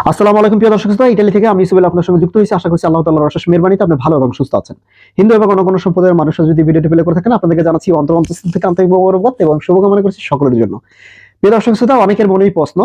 আসসালামু আলাইকুম প্রিয় দর্শক শ্রোতা, ইটালি থেকে আমি ইসুবেল আপনার সঙ্গে যুক্ত হয়েছি। আশা করছি আল্লাহ তাআলার অশেষ মেহেরবানিতে আপনি ভালো এবং সুস্থ আছেন। হিন্দু এবং অন্য সম্প্রদায়ের মানুষরা যদি ভিডিওটি প্লে করে থাকেন, আপনাদেরকে জানাচ্ছি অন্তর অন্তঃস্থল থেকে আন্তরিক মোবারকবাদ এবং শুভকামনা করছি সকলের জন্য। প্রিয় দর্শক শ্রোতা, অনেকের মনেই প্রশ্ন,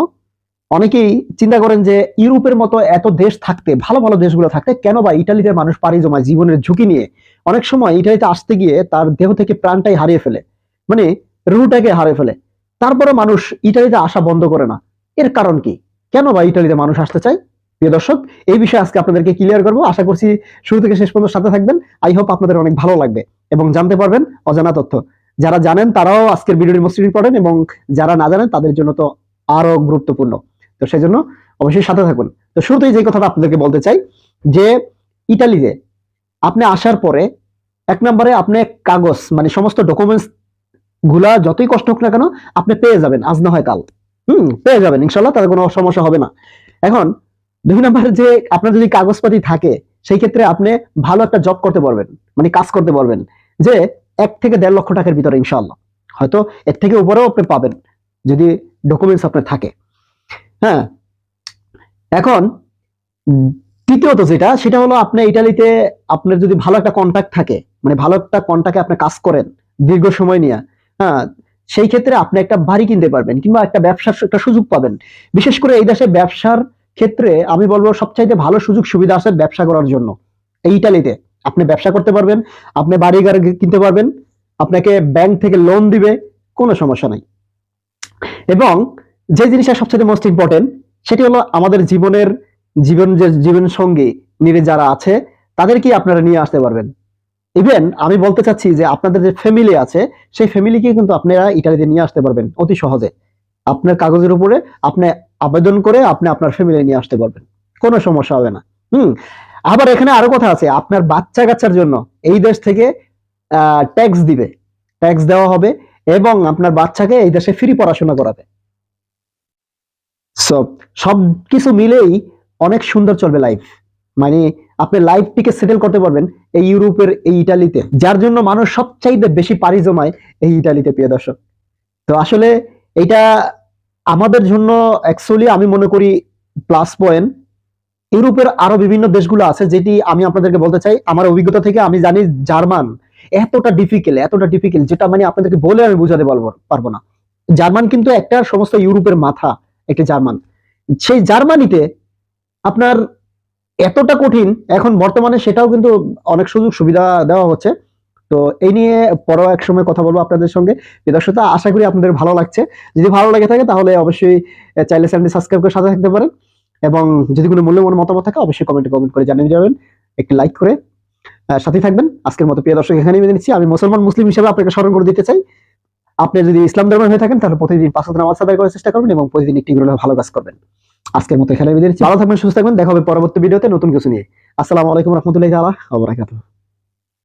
অনেকেই চিন্তা করেন যে ইউরোপের মতো এত দেশ থাকতে, ভালো ভালো দেশগুলো থাকতে কেন বা ইটালিতে মানুষ পাড়ি জমায় জীবনের ঝুঁকি নিয়ে? অনেক সময় ইটালিতে আসতে গিয়ে তার দেহ থেকে প্রাণটাই হারিয়ে ফেলে মানে রুটাকে হারিয়ে ফেলে। তারপরে মানুষ ইটালিতে আসা বন্ধ করে না। এর কারণ কি? কেন বা ইটালিতে মানুষ আসতে চায়? প্রিয় দর্শক, এই বিষয়ে আজকে আপনাদেরকে ক্লিয়ার করব। আশা করছি শুরু থেকে শেষ পর্যন্ত সাথে থাকবেন। আই হোপ আপনাদের অনেক ভালো লাগবে এবং জানতে পারবেন অজানা তথ্য। যারা জানেন তারাও আজকের ভিডিওটি মোস্ট ইম্পর্টেন্ট এবং যারা না জানেন তাদের জন্য তো আরও গুরুত্বপূর্ণ। তো সেই জন্য অবশ্যই সাথে থাকুন। তো শুরুতেই যে কথাটা আপনাদেরকে বলতে চাই, যে ইটালিতে আপনি আসার পরে এক নম্বরে আপনি কাগজ মানে সমস্ত ডকুমেন্টসগুলা যতই কষ্ট হোক না কেন, আপনি পেয়ে যাবেন, আজ না হয় কাল। হুম, পেয়ে যাবেন। ইনশাল্লাহ তাদের কোনো সমস্যা হবে না। এখন, দুই নম্বর যে আপনার যদি কাগজপাতি থাকে, সেই ক্ষেত্রে আপনি ভালো একটা জব করতে পারবেন মানে কাজ করতে পারবেন, যে এক থেকে দেড় লক্ষ টাকার ভিতরে ইনশাল্লাহ। হয়তো এর থেকে উপরেও আপনি পাবেন, যদি ডকুমেন্টস আপনার থাকে। হ্যাঁ এখন তৃতীয়ত যেটা, সেটা হলো আপনি ইটালিতে আপনার যদি ভালো একটা কন্ট্যাক্ট থাকে মানে ভালো একটা কন্ট্যাক্টে আপনি কাজ করেন, দীর্ঘ সময় নিয়ে হ্যাঁ সেই ক্ষেত্রে আপনি একটা বাড়ি কিনতে পারবেন কিংবা একটা ব্যবসার একটা সুযোগ পাবেন। বিশেষ করে এই দেশে ব্যবসার ক্ষেত্রে আমি বলব সবচাইতে ভালো সুযোগ সুবিধা আছে ব্যবসা করার জন্য। এই ইটালিতে আপনি ব্যবসা করতে পারবেন, আপনি বাড়ি গাড়ি কিনতে পারবেন, আপনাকে ব্যাংক থেকে লোন দিবে, কোনো সমস্যা নাই। এবং যে জিনিসটা সবচেয়ে মোস্ট ইম্পর্টেন্ট সেটি হলো আমাদের জীবনের জীবন যে জীবন সঙ্গী নিয়ে যারা আছে তাদেরকে আপনারা নিয়ে আসতে পারবেন। ইভেন আমি বলতে চাচ্ছি যে আপনাদের যে ফ্যামিলি আছে, সেই ফ্যামিলিকে কিন্তু আপনারা ইটালিতে নিয়ে আসতে পারবেন অতি সহজে। আপনার কাগজের উপরে আপনি আবেদন করে আপনি আপনার ফ্যামিলি নিয়ে আসতে পারবেন। কোনো সমস্যা হবে না। হুম? আবার এখানে আরও কথা আছে, আপনার বাচ্চা কাচ্চার জন্য এই দেশ থেকে ট্যাক্স দিবে। ট্যাক্স দেওয়া হবে এবং আপনার বাচ্চাকে এই দেশে ফ্রি পড়াশোনা করাবে। সব সব কিছু মিলেই অনেক সুন্দর চলবে লাইফ মানে আপনি লাইফটিকে সেটেল করতে পারবেন এই ইউরোপের, এই ইটালিতে। যার জন্য মানুষ সবচাইতে বেশি পাড়ি জমায় এই ইটালিতে, প্রিয় দর্শক। তো আসলে এটা আমাদের জন্য অ্যাকচুয়ালি আমি মনে করি প্লাস পয়েন্ট ইউরোপের আরও বিভিন্ন দেশগুলো আছে যেটি আমি আপনাদেরকে বলতে চাই। আমার অভিজ্ঞতা থেকে আমি জানি জার্মান এতটা ডিফিকাল্ট এতটা ডিফিকাল্ট যেটা মানে আপনাদেরকে বলে আমি বোঝাতে পারব পারব না। জার্মান কিন্তু একটা সমস্ত ইউরোপের মাথা, একটা জার্মান। সেই জার্মানিতে আপনার এতটা কঠিন, এখন বর্তমানে সেটাও কিন্তু অনেক সুযোগ সুবিধা দেওয়া হচ্ছে। তো এই নিয়ে পরও এক সময় কথা বলব আপনাদের সঙ্গে। দর্শকতা আশা করি আপনাদের ভালো লাগছে। যদি ভালো লাগে থাকে, তাহলে অবশ্যই চাইলে চ্যানেলটি সাবস্ক্রাইব করে সাথে থাকতে পারেন। এবং যদি কোনো মূল্যবান মতামত থাকে, অবশ্যই কমেন্টে কমেন্ট করে জানিয়ে যাবেন। একটি লাইক করে সাথে থাকবেন। আজকের মতো প্রিয় দর্শক, এখানেই বিদায় নিচ্ছি। আমি মুসলমান, মুসলিম হিসেবে আপনাকে স্মরণ করে দিতে চাই। আপনি যদি ইসলাম ধর্মের হয়ে থাকেন, তাহলে প্রতিদিন পাঁচ নামাজ আদায় করার চেষ্টা করবেন এবং প্রতিদিন একটি ভালো কাজ করবেন। আজকের মতো এখানে বিদায় ভালো থাকবেন, সুস্থ থাকবেন, দেখা হবে পরবর্তী ভিডিওতে নতুন কিছু নিয়ে। আসসালামু আলাইকুম রহমতুল্লাহ আল্লাহ ওয়া বারাকাতুহু।